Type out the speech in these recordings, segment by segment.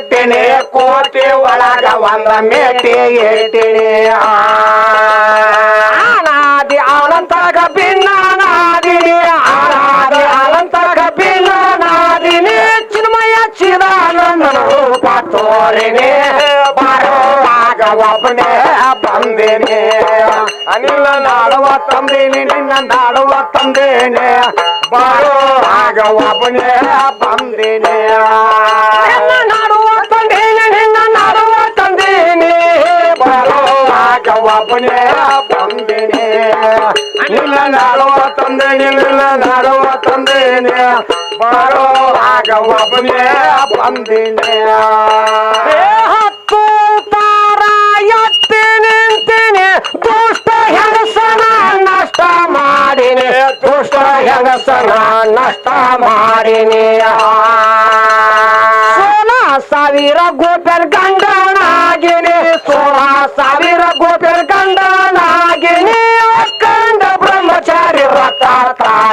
ಇಟ್ಟಿನಿ ಕೋಟಿ ಒಳಗ ಒಂದ ಮೇಟಿ ಇಟ್ಟಿನಿ ಆನಾದಿ ಆನಂತಾಗ ಭಿನ್ನ ನಾದಿನಿ ಆನಾದಿ ಆನಂತಾಗ ಭಿನ್ನ ನಾದಿನಿ ಚಿನ್ಮಯ ಚಿದಾನಂದ ರೂಪ ತೋರಿನಿ. ಬರುವಾಗ ಒಬ್ಬನೇ ಬಂದಿನಿ. ನಿನ್ನ ನಾಡುವ ತಂದಿನಿ, ನಿನ್ನ ನಾಡುವ ತಂದೇನೆ. ಬರುವಾಗ ಒಬ್ಬನೇ ಬಂದಿನಿ. ಒಬ್ಬನೇ ಬಂದಿನಿ. ನಿನ್ನ ನಾಡುವ ತಂದೆ ನಿನ್ನ ನಾಡುವ ತಂದೇನೆ. ಆಗ ಒಬ್ಬನೇ ಬಂದಿನಿ. ಹತ್ತು ತಾರ ಎತ್ತಿ ನಿಂತಿನಿ ದುಷ್ಟ ಹೆಂಗಸನ ನಷ್ಟ ಮಾಡಿನಿ. ದುಷ್ಟ ಹೆಂಗಸನ ನಷ್ಟ ಮಾಡಿನಿ. ಸಾವಿರ ಗೋಪರ್ ಗಂಡನಾಗಿನಿ. ಸೋಲ ಸಾವಿರ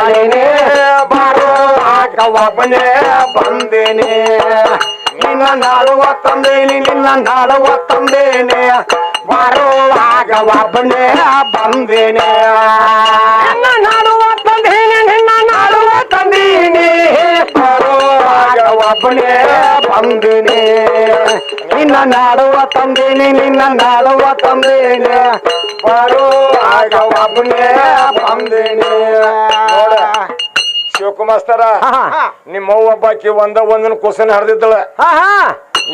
ತಾಳಿನಿ ಬರುವಾಗ ಒಬ್ಬನೇ ಬಂದೇನೆ. ನಿನ್ನ ನಾಡುವ ತಂದೇನಿ ನಿನ್ನ ನಾಡುವ ತಂದೇನೆ. ಬರುವಾಗ ಒಬ್ಬನೇ ಬಂದೇನೆ. ನಿನ್ನ ನಾಡುವ ತಂದೇನೆ, ನಿನ್ನ ನಾಡುವ ಬಾರೋ ಬರುವಾಗ ಒಬ್ಬನೇ ಬಂದೇನೆ. ನಿನ್ನ ನಾಡುವ ತಂದೇನಿ ನಿನ್ನ ನಾಡುವ ತಂದೇನೆ. ಬರುವಾಗ ಒಬ್ಬನೇ ಬಂದೇನೆ. ಶಿವಕುಮಾಸ್ತರ ನಿಮ್ಮ ಒಬ್ಬಾಕಿ ಒಂದ ಒಂದನ ಕುಸನ್ ಹರಿದಿದ್ದಳ.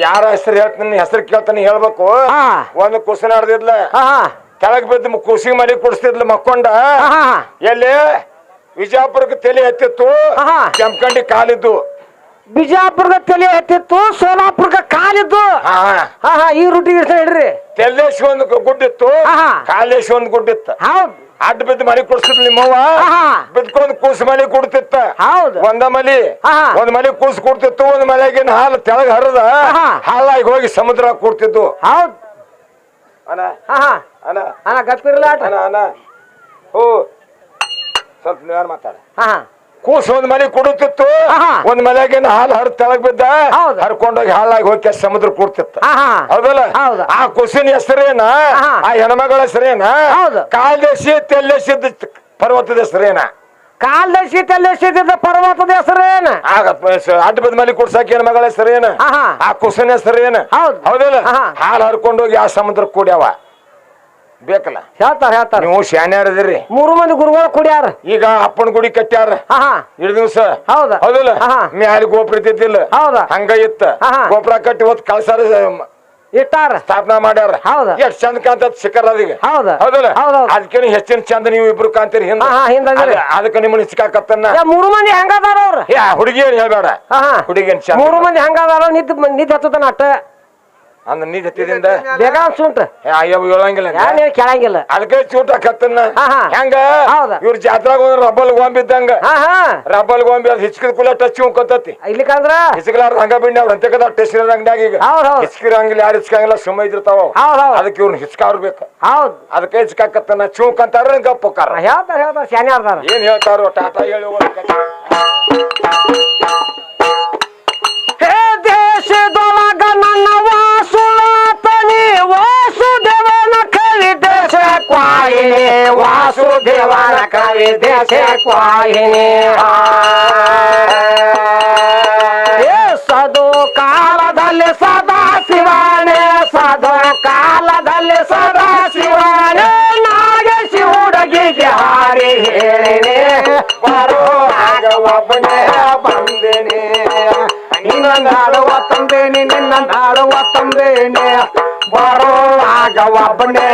ಯಾರ ಹೆಸರು ಹೇಳ್ತೀನಿ ಹೆಸರು ಕೇಳ್ತಾನೆ ಹೇಳ್ಬೇಕು. ಒಂದು ಕುಸನ್ ಹರಿದಿದ್ಲ. ಕೆಳಗ್ ಬಿದ್ದ ಕುಸಿ ಮಲಿ ಕುಡಿಸ್ತಿದ್ಲ ಮಕ್ಕೊಂಡ. ಎಲ್ಲಿ? ವಿಜಯಪುರಕ್ಕೆ ತಲೆ ಎತ್ತಿತ್ತು. ಕೆಂಪ್ಕಂಡಿ ಕಾಲಿದ್ದು. ಬಿಜಾಪುರದ ತಲೆ ಎತ್ತಿತ್ತು ಸೋಲಾಪುರದ ಕಾಲಿದ್ದು. ಈ ರೊಟ್ಟಿ ಇರ್ತಾ ಇಡ್ರಿ. ತೆಲ್ಲೇಶ್ ಒಂದು ಗುಡ್ಡಿತ್ತು. ಕಾಲೇಶ್ ಒಂದು ಗುಡ್ಡಿತ್ತು. ಹೌದ್. ಅಡ್ಡ ಬಿದ್ದ ಮನೆ ಕೊಡ್ಸಿದ್ ನಿಮ್ಮವ್ವ? ಆಹಾ. ಕೂಸ ಕೂಸು ಮನೆ ಕುಡ್ತಿತ್ತ. ಹೌದು. ಒಂದ ಮಲಿ ಆಹಾ. ಒಂದ್ ಮಲಿ ಕೂಸು ಕೊಡ್ತಿತ್ತು ಒಂದ್ ಮಲೆಗಿನ ಹಾಲು ತೆಳಗ್ ಹರದ ಆಹಾ. ಹಾಲಾಗಿ ಹೋಗಿ ಸಮುದ್ರ ಕೊಡ್ತಿದ್ದು. ಹೌದು. ಅನ ಹಾ ಹಾ ಅನ ಅಣ್ಣ ಗಪ್ಪಿರ್ಲ ಆಟ. ಅನ ಸ್ವಲ್ಪ ನೀವ್ ಮಾತಾಡ? ಹಾ ಹಾ ಕೂಸು ಒಂದ್ ಮನೆ ಕುಡುತ್ತಿತ್ತು. ಒಂದ್ ಮಲೆಗಿನ ಹಾಲು ಹರ್ ತೆಳಗ್ ಬಿದ್ದ. ಹರ್ಕೊಂಡೋಗಿ ಹಾಲಾಗಿ ಹೋಗಿ ಸಮುದ್ರ ಕೂಡ್ತಿತ್ತು ಹೌದಲ್ಲ ಹೌದು. ಆ ಕುಸಿನ ಹೆಸರೇನ. ಆ ಹೆಣ್ಮಗಳ ಹೆಸರೇನ ಹೌದು. ಕಾಲ್ದೇಶಿ ತೆಲ್ಲೇಶಿದ್ದ ಪರ್ವತದ ಹೆಸರೇನ ಕಾಲ್ದೇಶಿ ತಲೆಸಿದ ಪರ್ವತದ ಹೆಸರೇನ ಆಗ ಅಡ್ಡ ಬದ ಮನೆ ಕುಡ್ಸಾಕ ಹೆಣ್ಮಗಳ ಹೆಸರೇನ. ಆ ಕುಸಿನ ಹೆಸರೇನ ಹೌದು. ಹೌದಲ್ಲ. ಹಾಲು ಹರ್ಕೊಂಡೋಗಿ ಆ ಸಮುದ್ರ ಕೂಡ್ಯಾವ ಬೇಕಲ್ಲ? ಹೇಳ್ತಾರ ಹೇಳ್ತಾರ. ನೀವು ಶಾನ್ಯಾರದಿರಿ ಮೂರು ಮಂದಿ ಗುರುಗಳು ಕುಡಿಯಾರ. ಈಗ ಅಪ್ಪನ ಗುಡಿ ಕಟ್ಟ್ಯಾರ. ಹಾ ಇಡ ದಿವ್ಸ. ಹೌದ. ಹೌದಲ್ಲ? ಹಾ ಮ್ಯಾಲ ಗೋಪುರ ಇದ್ದಿದ್ದಿಲ್ಲ. ಹೌದಾ. ಹಂಗ ಇತ್ತ. ಗೋಪುರ ಕಟ್ಟಿ ಹೊತ್ತು ಕಳ್ಸಾರ ಇಟ್ಟಾರ. ಸ್ಥಾಪನಾ ಮಾಡ್ಯಾರ. ಹೌದ. ಎಷ್ಟ್ ಚಂದ ಕಾಂತದ ಶಿಖರ ಅದೀಗ ಹೌದ. ಹೌದಲ್ಲ? ಹೌದಾ ಅದಕ್ಕೆ ಹೆಚ್ಚಿನ ಚಂದ ನೀವು ಇಬ್ರು ಕಾಂತೀರಿ ಹಿಂದ. ಅದಕ್ಕೆ ನಿಮ್ಮನ್ನ ಸಿಕ್ಕಾಕತ್ತನ್ನ ಮೂರು ಮಂದಿ ಹೆಂಗದಾರ ಅವ್ರ? ಹುಡುಗಿ ಏನ್ ಹೇಳ್ಬೇಡ. ಹಾ ಹಾ. ಚಂದ ಮೂರು ಮಂದಿ ಹೆಂಗದಾರ ನಿದ್ ನಿದ್ ಹತ್ತದ ಅಟ್ಟ. ಅಂದ್ರ ನೀ ಹತ್ತಿದಿಂದ ಬೇಗ ಸುಂಟ ಅಯ್ಯೋ ಹೇಳಂಗಿಲ್ಲ ಯಾನ್ ಏನ್ ಕೇಳಂಗಿಲ್ಲ. ಅದಕ್ಕೆ ಚೂಟ ಕತ್ತನ್ನ. ಹಾ, ಹಾ. ಹೆಂಗ? ಹೌದ. ಇವ್ರ ಜಾತ್ರಾಗ ಹೋದ್ರ ರಬ್ಬಲ್ ಗೊಂಬಿ ಇದ್ದಂಗ. ಹಾ ಹಾ. ರಬ್ಬಲ್ ಗೊಂಬಿ ಅದು ಹಿಚ್ಕಿದ ಕುಲ ಟಚ್ ಹೊಂಕತ್ತತಿ ಇಲ್ಲಿಕಂದ್ರ ಹಿಚ್ಕಲಾರ್ದ ಹಂಗ ಬಿಂಡಿ ಅವ್ರ ಅಂತೆಕದ ಟೆಸ್ಟಿನ ಅಂಗಡಿಯಾಗ ಈಗ. ಹಿಚ್ಕಿರಂಗಿಲ್ಲ ಯಾರು ಹಿಚ್ಕಂಗಿಲ್ಲ ಸುಮ್ಮ ಇದಿರ್ತಾವ ಅವು. ಹೌದ್ ಹೌದ್. ಅದಕ್ಕೆ ಇವ್ರನ್ನ ಹಿಚ್ಕಾವ್ರ ಬೇಕು ಹೌದ್. ಅದಕ್ಕೆ ಹಿಚ್ಕಾಕತ್ತನ್ನ ಚೂಕ್ ಅಂತಾರ ಗಪ್ ಹೋಕಾರ ಹೇಳ್ತಾರ ಹೇಳ್ತಾರ ಶಾನೆ ಆಡ್ತಾರ ಏನ್ ಹೇಳ್ತಾರೋ ಟಾಟಾ ಹೇಳಿ ಹೋಗ್ಬೇಕು. ವಾಸುದೇವನ ಕವಿ ದೇಶ ಕ್ವಾಹಿನಿ ಸದು ಕಾಲದಲ್ಲಿ ಸದಾ ಶಿವಾನೆ ಸದು ಕಾಲದಲ್ಲಿ ಸದಾ ಶಿವಾನೆ ನಾಗೇಶಿ ಹುಡುಗಿಗೆ ಹಾರಿ ಹೇಳಿನಿ ಬರುವಾಗ ಒಬ್ಬನೇ ಬಂದೇನೆ. ನಿನ್ನ ನಾಡುವ ತಂದೇನೆ, ನಿನ್ನ ನಾಡುವ ತಂದೇನೆ ಬರುವಾಗ ಒಬ್ಬನೇ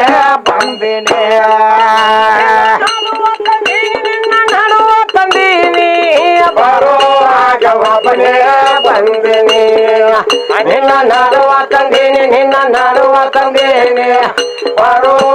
ಬಂದೇನೆ. ಬಂದೇನೆ. ನಿನ್ನ ನಾಡುವ ತಂದೀನಿ ನಿನ್ನ ನಾಡುವ ತಂದೇನೆ. ಬಂದೇನೆ